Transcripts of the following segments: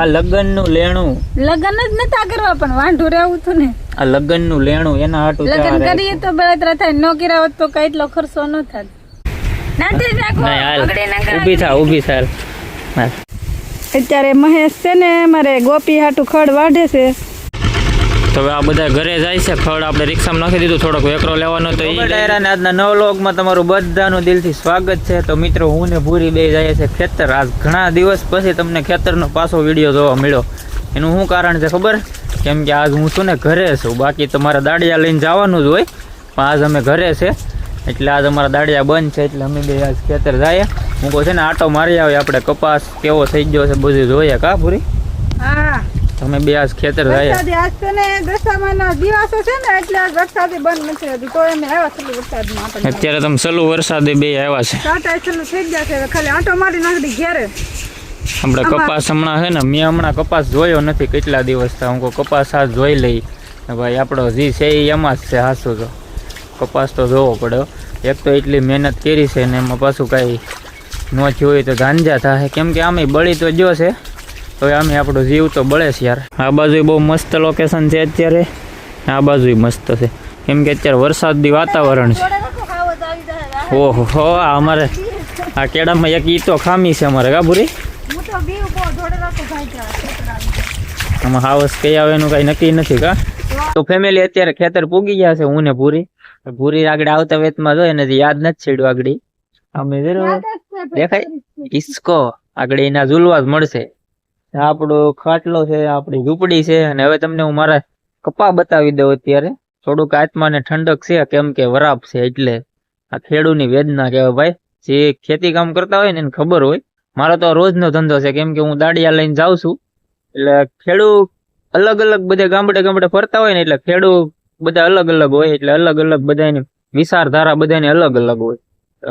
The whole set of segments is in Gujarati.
આ લગનનું લેણું. લગન જ નતા કરવા પણ વાંઢું રહેવું હતું ને. આ લગનનું લેણું એના હાટું લગ્ન કરીએ તો બળતરા થાય. નો કર્યા હોત તો કઈ એટલો ખર્ચો ન થાત નાથી નાખો. ઊભી થા ઊભી થાલ અત્યારે મહેશ છે ને મારે ગોપી હાટું ખડ વાઢે છે. તો હવે આ બધા ઘરે જાય છે. ખડ આપણે રિક્ષામાં નાખી દીધું થોડોક વેકરો લેવાનો તો એ ડાયરાને આજના નવ લોકમાં તમારું બધાનું દિલથી સ્વાગત છે. તો મિત્રો હું ને ભૂરી બે જાય છે ખેતર. આજ ઘણા દિવસ પછી તમને ખેતરનો પાછો વીડિયો જોવા મળ્યો. એનું શું કારણ છે ખબર? કેમ કે આજ હું છું ને ઘરે છું. બાકી તમારા દાડિયા લઈને જવાનું જ હોય. પણ આજ અમે ઘરે છે. એટલે આજ અમારા દાડિયા બંધ છે. એટલે અમે બે આજ ખેતર જાય. હું કહું છે ને આટો મારી આવે. આપણે કપાસ કેવો થઈ ગયો છે બધું જોઈએ. કા ભૂરી? તમે બે આજ ખેતર વરસાદી આજ તો ને દશામાના દિવસો છે ને એટલે વરસાદી બંધ નથી હજી તો એમ આવ્યા છે વરસાદમાં અત્યારે તમે સલુ વરસાદે બે આવ્યા છે. ટાટા ચાલુ થઈ ગયા છે. ખાલી આટો મારી નાખી ઘેરે. આપણે કપાસ હમણાં છે ને મેં હમણાં કપાસ જોયો નથી કેટલા દિવસ થયા. હું કપાસ આ જોઈ લઈ. ભાઈ આપણો જી છે એ એમાં જ છે હાસું તો. કપાસ તો જોવો પડ્યો એક તો એટલી મહેનત કરી છે ને એમાં પાછું કાંઈ ન થયું હોય તો ગાંજા થાય. કેમ કે આમે બળી તો જો છે. તો આમે આપણો જીવ તો બળે છે યાર. આ બાજુ બહુ મસ્ત લોકેશન છે અત્યારે. આ બાજુ મસ્ત છે. કેમ કે અત્યારે વરસાદી વાતાવરણ છે. ઓહો હો આ અમારે આ કેળામાં એક ઈ તો ખામી છે અમારે કા ભૂરી? હું તો બીવ બહુ જોડે રાખો ભાઈ આમાં હાવસ કઈ આવે એનું કઈ નક્કી નથી કા? તો ફેમિલી અત્યારે ખેતર પૂગી ગયા છે હું ને ભૂરી. ભૂરી આગળ આવતા વેતમાં જો એને યાદ નથી છેડ્યું આગળ અમે દેખાય? ઈસકો. આગળ એના ઝૂલવા જ મળશે. આપણો ખાટલો છે, આપણી ઝૂંપડી છે અને હવે તમને હું મારા કપા બતાવી દઉં અત્યારે. થોડુંક આત્માને ઠંડક છે, કેમ કે વરાપ છે એટલે આ ખેડૂની વેદના કહેવાય ભાઈ. જે ખેતી કામ કરતા હોય ને એને ખબર હોય. મારો તો રોજનો ધંધો છે, કેમ કે હું દાડિયા લઈને જાઉં છું. એટલે ખેડૂત અલગ અલગ બધા ગામડે ગામડે ફરતા હોય ને એટલે ખેડૂત બધા અલગ અલગ હોય, એટલે અલગ અલગ બધાની વિચારધારા બધાની અલગ અલગ હોય.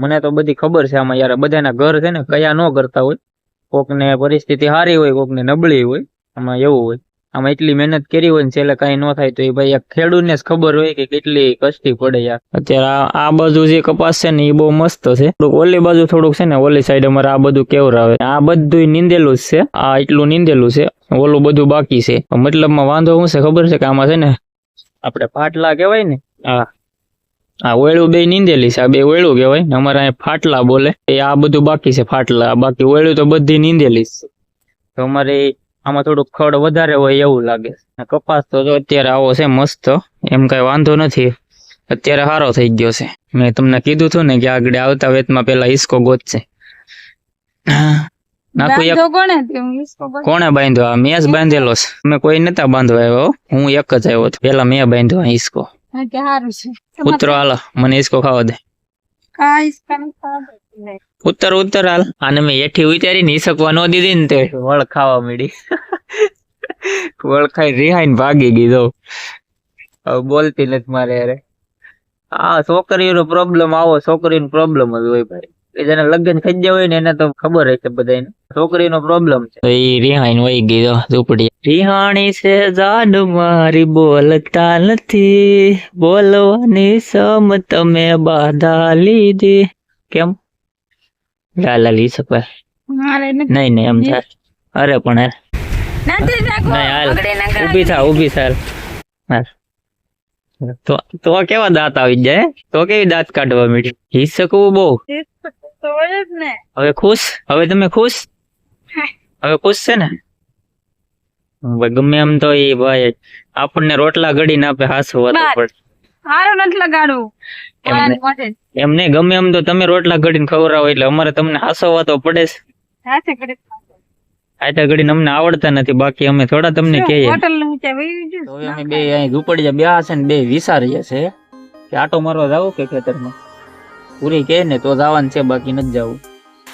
મને તો બધી ખબર છે આમાં યાર, બધાના ઘર છે ને, કયા ન કરતા હોય. કોકને પરિસ્થિતિ સારી હોય, કોકને નબળી હોય, આમાં એવું હોય. આમાં એટલી મહેનત કરી હોય ને છેલ્લે કઈ ન થાય તો એ ભાઈ ખેડૂતને જ ખબર હોય કે કેટલી કષ્ટી પડે યાર અત્યારે આ- આ બાજુ જે કપાસ છે ને એ બહુ મસ્ત છે. થોડુંક ઓલી બાજુ થોડુંક છે ને ઓલી સાઈડ અમારે આ બધું કેવર આવે. આ બધું નીંદેલું જ છે. આ એટલું નીંદેલું છે. ઓલું બધું બાકી છે. મતલબમાં વાંધો શું છે? ખબર છે કે આમાં છે ને આપણે પાટલા કહેવાય ને? હા. આ ઓયળું બે નીંદેલી છે આ બે ઓયળું કહેવાય. અમારે અહીંયા ફાટલા બોલે. એ આ બધું બાકી છે ફાટલા. બાકી ઓયળું તો બધી નીંદેલી છે. તો અમારે આમાં થોડુંક ખડ વધારે હોય એવું લાગે છે. કપાસ તો અત્યારે આવો છે મસ્ત. એમ કઈ વાંધો નથી. અત્યારે સારો થઈ ગયો છે. મેં તમને કીધું હતું ને કે આગળ આવતા વેતમાં પેલા ઈસકો ગોતશે. કોને બાંધ્યો? આ મેં જ બાંધેલો છે. મેં કોઈ નતા બાંધવા આવ્યો હો. એક જ આવ્યો પેલા મેં બાંધ્યો આ ઈસકો હા, કે હારું છે. ઉતરો હાલો મને ઈસકો ખાવા દે. ઉત્તર ઉત્તર હાલ. આને મેં હેઠી ઉતારી ને ઈસકવા ન દીધી ને તે વળ ખાવા મળી વળ ખાઈ રિહાઈને ભાગી ગઈ હવે બોલતી નથી મારે અરે આ છોકરીઓનો પ્રોબ્લેમ આવો છોકરીનો પ્રોબ્લેમ જ હોય ભાઈ. એ જેને લગ્ન થઈ ગયા હોય ને એને તો ખબર હશે બધાને છોકરીનો પ્રોબ્લેમ છે. એ રિહાઈને વહી ગઈ તો ઝૂંપડી. રિહાણી છે જાન મારી બોલતા નથી. બોલવાની સમ તમે બાધા લીધી. કેમ? લાલા લઈ શકો નહીં નહીં એમ થાય. અરે પણ ઊભી થા ઊભી થા તો તો કેવા દાંત આવી જાય તો કેવી દાંત કાઢવા મીઠી? હિસકવું બહુ. હવે ખુશ? હવે તમે ખુશ? હવે ખુશ છે ને? ભાઈ ગમે એમ તો એ ભાઈ આપણને રોટલા ઘડીને આપે હાસવા. પડે હારું નથી લગાડવું. એમ ઓલાને નહીં. મોઢે. એમ નહીં ગમે એમ તો તમે રોટલા ગળીને ખવડાવો એટલે અમારે તમને હાસવા તો પડે છે આટા ઘડીને અમને આવડતા નથી બાકી અમે થોડા તમને કહીએ. અમે બે અહીં ઝૂંપડીયા બે છે ને બે વિસારીએ છે કે આટો મારવા જાવ કે ખેતરમાં? પૂરી કહે ને તો જવાનું છે બાકી નથી જવું.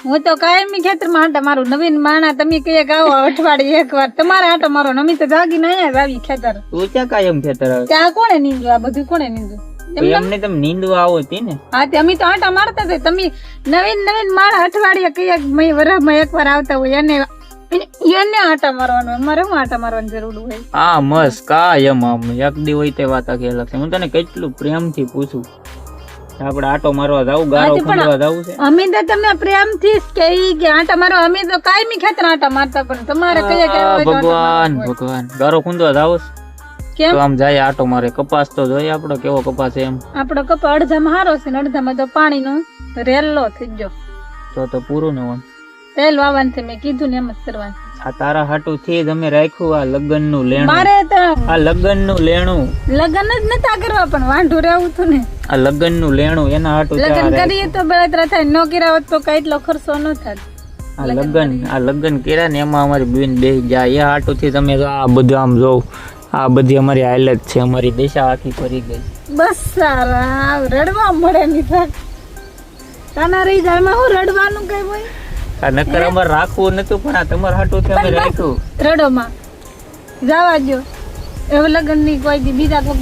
હું તો કાયમી ખેતરમાં આટા મારું નવીન માણા તમે કઈ આવો અઠવાડિયે એક વાર તમારે આટો મારો નમી તો જાગીને અહીંયા જ આવી ખેતર. તું ક્યાં કાયમ ખેતર આવે? ત્યાં કોણે નીંદુ આ બધું કોણે નીંદુ એમને તમે નીંદવા આવો હતી ને. હા તે અમે તો આટા મારતા હતા તમે નવીન નવીન માળા અઠવાડિયે મહિ વરસમાં એક વાર આવતા હોય એને એને આટા મારવાનું અમારે હું આટા મારવાની જરૂર હોય? હા મસ્ત કાયમ આમ. એક દી હોય તે વાત આખી અલગ છે. હું તને કેટલું પ્રેમથી પૂછું. આપણે આટો મારવા જાવું ગારો ખોલવા જાવું છે. અમે તો તમે પ્રેમથી જ કે કે આટા મારો અમે તો કાયમી ખેતર આટા મારતા પણ તમારે કઈ આ ભગવાન ભગવાન. ગારો ખૂંદવા જાવ કેમ? તો આમ જાય આટો મારે. કપાસ તો જોઈએ આપણો કેવો કપાસ છે એમ. આપણો કપાસ અડધામાં હારો છે ને અડધામાં તો પાણીનો રેલ્લો થઈ ગયો. તો તો પૂરું ને હોય તેલ વાવવાનું છે મેં કીધું ને એમ જ કરવાનું. આ તારા હાટુ થી જ અમે રાખ્યું આ લગ્નનું લેણું. મારે તો આ લગ્નનું લેણું. લગ્ન જ નતા કરવા પણ વાંઢું રહેવું તું ને. આ લગ્નનું લેણું એના હાટુ લગ્ન કરીએ તો બળતરા થાય નો કર્યા તો કઈ એટલો ખર્ચો ન થાય આ લગ્ન આ લગ્ન કર્યા ને એમાં અમારી બેન બે જાય. એ હાટુ થી તમે આ બધું આમ જોવ આ બધી અમારી હાલત છે અમારી દિશા આખી ફરી ગઈ. બસ સારા રડવા મળે ની થાક તાના રહી જાય એમાં હું રડવાનું કઈ હોય? આ નકર અમારે રાખવું નતું પણ આ તમાર હાટું છે અમે રાખ્યું. રડોમાં. જવા દો હવે લગનની કોઈ દી બીજા કોક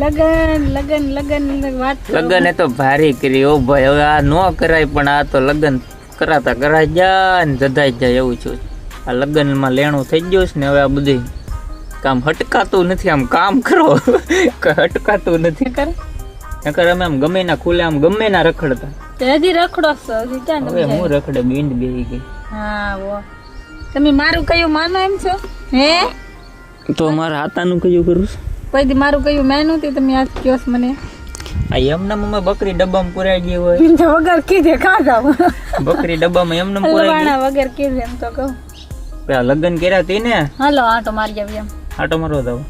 લગન લગન લગન વાત લગન એ તો ભારી કરી ઓ ભાઈ હવે આ નો કરાય પણ આ તો લગ્ન કરાતા કરાય જાય ને જધાઈ જાય એવું છું. આ લગ્નમાં લેણું થઈ ગયું છે ને હવે આ બધું કામ હટકાતું નથી આમ કામ કરો. હટકાતું નથી. કર. નકર અમે આમ ગમે ના ખુલે આમ ગમે ના રખડતા. તે હજી રખડો છો હજી ક્યાં હવે હું રખડે બીંડ બેહી ગઈ. હા વો. તમે મારું કયું માનો એમ છો? હે? તો મારા હાતાનું કયું કરું કોઈ દી મારું કયું મેનું તે તમે આજ કયો છો મને? આ એમના મમ્મી બકરી ડબ્બામાં પુરાઈ ગઈ હોય. તો વગર કીધે ખાધા. બકરી ડબ્બામાં એમને પુરાઈ હલવાણા વગર કીધે એમ તો કહું. પેલા આ લગ્ન કર્યા તી ને હાલો આટો મારી આવી એમ. આટો મારવા જાવ.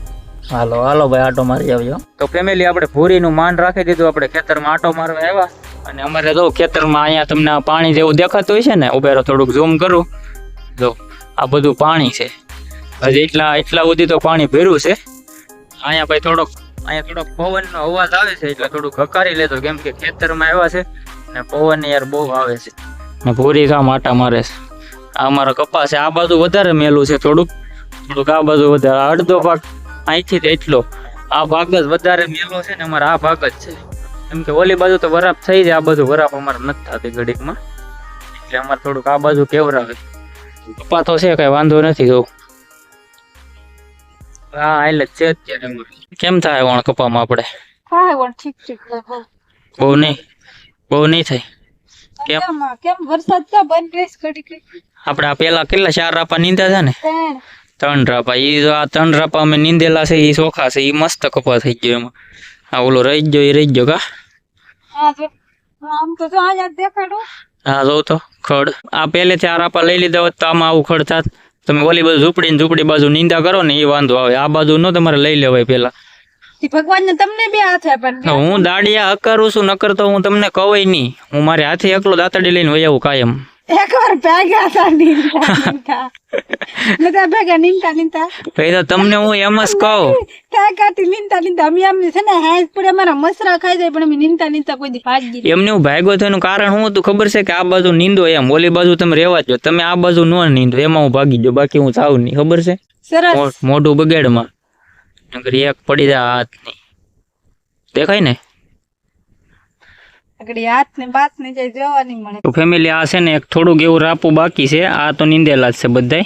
હાલો હાલો ભાઈ, આટો મારી આવજો. તો ફેમિલી આપણે ભૂરીનું માન રાખી દીધું, આપણે ખેતરમાં આટો મારવા આવ્યા. અને અમારે જો ખેતરમાં અહીંયા તમને પાણી જેવું દેખાતું હોય છે ને, ઉભેરો થોડુંક ઝૂમ કરું. જો, આ બધું પાણી છે. હજી એટલા એટલા સુધી તો પાણી ભર્યું છે. અહીંયા ભાઈ થોડોક, અહીંયા થોડોક પવનનો અવાજ આવે છે, એટલે થોડુંક હકારી લેતો કેમ કે ખેતરમાં આવ્યા છે ને પવન યાર બહુ આવે છે. ને ભૂરી કામ આટા મારે છે. આ અમારો કપાસ છે, આ બાજુ વધારે મેલું છે થોડુંક. થોડુંક આ બાજુ વધારે અડધો ભાગ અહીંથી એટલો. આ ભાગ જ વધારે મેલો છે ને અમારે આ ભાગ જ છે. કેમ કે ઓલી બાજુ તો વરાપ થઈ જાય આ બાજુ વરાપ અમારે નથી થતી ઘડીકમાં. એટલે અમારે થોડુંક આ બાજુ કેવરાવે. પપ્પા તો છે કઈ વાંધો નથી જો હા એટલે છે અત્યારે અમારે. કેમ થાય વણ કપામાં આપણે? હા વણ ઠીક ઠીક. બહુ નહીં બહુ નહીં થાય. કેમ? કેમ કેમ? વરસાદ ક્યાં બંધ રહેશે ઘડી ઘડી આપણે આ પેલા કેટલા ચાર રાપા નીંદા છે ને? ત્રણ. રાપા ઈ આ ત્રણ રાપા અમે નીંદેલા છે એ ચોખા છે ઈ મસ્ત કપા થઈ ગયો એમાં. આ ઓલો રહી ગયો એ રહી ગયો કા? હા જો આમ તો ખડ. આ પહેલેથી આ રાપા લઈ લીધા હોત તો આમાં આવું ખડ થાત. તમે ઓલી બાજુ ઝૂંપડી ને ઝૂંપડી બાજુ નિંદા કરો ને એ વાંધો આવે. આ બાજુ નો તમારે લઈ લેવાય પેલા ભગવાન તમને બે હાથ હું દાડિયા હકારું છું નકર તો હું તમને કવાય નહીં. હું મારે હાથે એકલો દાતડી લઈને વહી આવું કાયમ. એક વાર ભેગા હતા નીંદતા બધા ભેગા નીંદતા નીંદતા પછી તો તમને હું એમ જ કહું. કાંઈ કાંટી નીંદતા નીંદતા અમે આમ છે ને હાથ પડે અમારા મસરા ખાઈ જાય પણ અમે નીંદતા નીંદતા કોઈ દી ભાગી. એમને હું ભાગ્યો થયું કારણ શું હતું? ખબર છે કે આ બાજુ નીંદો એમ. ઓલી બાજુ તમે રહેવા જો તમે આ બાજુ ન નીંદો. એમાં હું ભાગી જાઉં બાકી હું ચાવું નહીં. ખબર છે? સરસ. મોઢું બગેડમાં. નકર એક પડી જાય હાથ નહીં દેખાય ને આગળ હાથ ને બાત ને જાય જોવા નહીં મળે તો ફેમિલી આ છે ને એક થોડુંક એવું રાપું બાકી છે. આ તો નીંદેલા જ છે બધાય.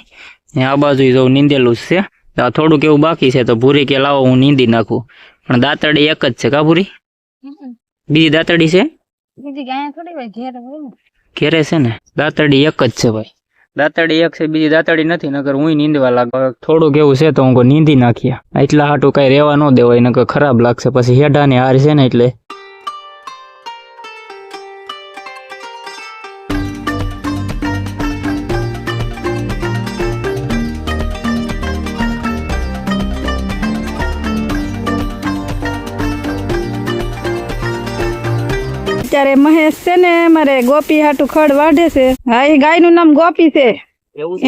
ને આ બાજુ જો નીંદેલું જ છે. તો આ થોડુંક એવું બાકી છે તો ભૂરી કે લાવો હું નીંદી નાખું. પણ દાંતડી એક જ છે કા ભૂરી? હમ. બીજી દાંતડી છે? બીજી ગાય થોડી હોય ઘેર હોય ને. ઘેરે છે ને? દાંતડી એક જ છે ભાઈ. દાંતડી એક છે બીજી દાંતડી નથી નકર હું નીંદવા લાગુ. હવે થોડુંક એવું છે તો હું કહું નીંદી નાખ્યા એટલા હાટું કઈ રહેવા ન દેવાય નકર ખરાબ લાગશે. પછી હેઠાની હાર છે ને એટલે અત્યારે મહેશ છે ને મારે ગોપી હાટુ ખડ વાઢે છે. હા એ ગાયનું નામ ગોપી છે.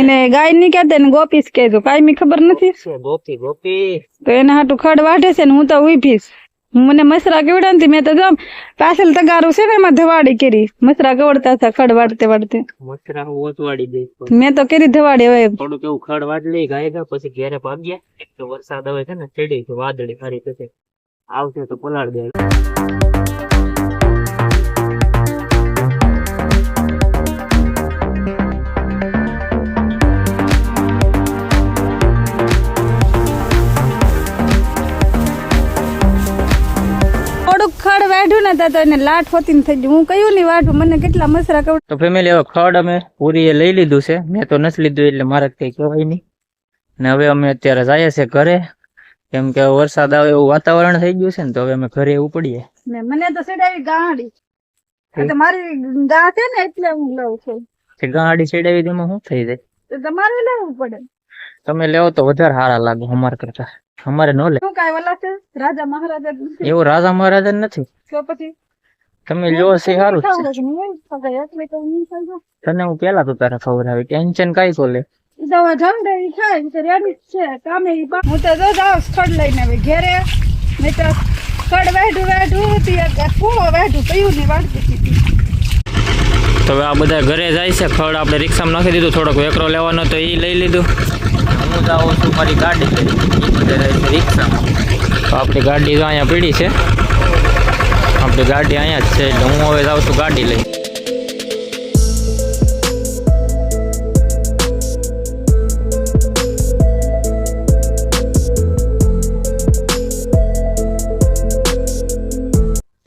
એને ગાયની કહેતા ને ગોપી કહેજો. કાંઈ ખબર નથી? ગોપી ગોપી તો એને હાટુ ખડ વાઢે છે ને હું તો ઉભીશ મને મસરા કેવડા નથી મેં તો જો પાછળ તગારું છે ને એમાં ધવાડી કરી. મસરા કેવડતા હતા ખડ વાડતે વાડતે મસરા ઓતવાડી દે મેં તો કરી ધવાડી હવે. થોડું કેવું ખડ વાટ લઈ ગાય પછી ઘેરે ભાગ્યા. તો વરસાદ આવે છે ને ચડી વાદળી સારી થશે. આવશે તો પલાળ દે હતા તો એને લાટ હોતી થઈ ગયું હું કયું નહીં વાટું? મને કેટલા મસરા કવ તો ફેમિલી હવે ખડ અમે પૂરી એ લઈ લીધું છે. મેં તો નથી લીધું એટલે મારે કઈ કહેવાય નહીં. ને હવે અમે અત્યારે જઈએ છે ઘરે. કેમ કે વરસાદ આવે એવું વાતાવરણ થઈ ગયું છે ને તો હવે અમે ઘરે ને મને તો સેડાવી ગાડી. તો મારી ગા છે ને એટલે હું લઉં છું. ગાડી સેડાવી તેમાં શું થઈ જાય? તમારે લેવું પડે. તમે લેવો તો વધારે સારા લાગે અમારા કરતા. અમારે ન લે શું કાંઈ ઓલા છે? રાજા મહારાજા એવું રાજા મહારાજા નથી? તો પછી તમે લો છે સારું જ છે. ખાવું છે. હું તો કઈ એકલી તો નહીં ખાઈ જાઉં. તને હું પેલા તો તારે ખવડાવી ટેન્શન કાઈ તો લે દવા જમડે ઈ ખાય ઈ તો રેડી જ છે કામે ઈ બા- હું તો જો જાઉં સ્થળ લઈને હવે ઘેરે નહીં તો સ્થળ વાઢું વાઢું તી એક પૂળો વાઢું પયું ને વાઢતી હતી તો હવે આ બધા ઘરે જાય છે ખડ આપણે રિક્ષામાં નાખી દીધું થોડોક વેકરો લેવાનો તો એ લઈ લીધું હું જાઉં છું મારી ગાડી લઈને. ઈ બધા જાય છે રિક્ષામાં તો આપણી ગાડી તો અહીંયા પડી છે આપણી ગાડી અહીંયા જ છે એટલે હું હવે જાઉં છું ગાડી લઈ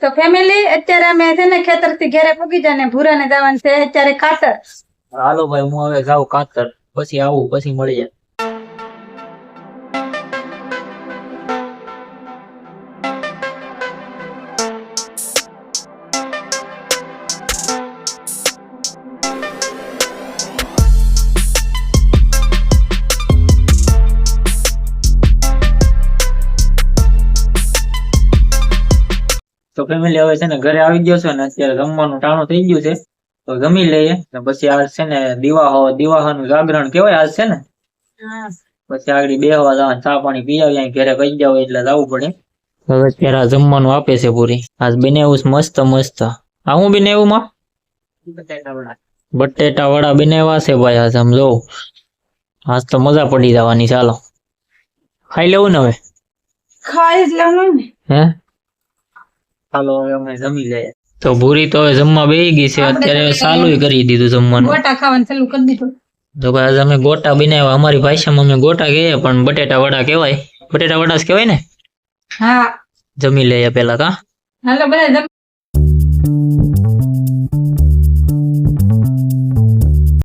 તો ફેમિલી અત્યારે અમે છે ને ખેતરથી ઘેરે પૂગી જાય ને ભૂરા ને જવાનું છે અત્યારે ખાતર. હાલો ભાઈ હું હવે જાઉં ખાતર પછી આવું પછી મળીએ તો ફેમિલી હવે છે ને ઘરે આવી ગયો છે ને અત્યારે જમવાનું ટાણું થઈ ગયું છે. તો જમી લઈએ ને પછી આજ છે ને દિવાહો દિવાહાનું જાગરણ કેવાય આજ છે ને? પછી આગળ બેહવા જવાનું ચા પાણી પી આવી અહીં ઘરે કહી જાવ એટલે જવું પડે. હવે અત્યારે આ જમવાનું આપે છે પૂરી. આજ બનાવ્યું છે મસ્ત મસ્ત. આ હું બનાવ્યું માં? બટેટા વડા બનાવ્યા છે ભાઈ આજ આમ જોઉં. આજ તો મજા પડી જવાની ચાલો. ખાઈ લેવું ને હવે? ખાઈ લેવું ને. હે? ચાલો હવે અમે જમી લઈએ. તો ભૂરી તો હવે જમવા બેહી ગઈ છે. અત્યારે ચાલુ કરી દીધું જમવાનું. ગોટા ખાવાનું ચાલુ કરી દીધું. તો ભાઈ આજે અમે ગોટા બનાવ્યા. અમારી ભાષામાં અમે ગોટા કહીએ પણ બટેટા વડા કહેવાય. બટેટા વડા જ કહેવાય ને? હા. જમી લઈએ પેલા કા? હાલો બધા જમ-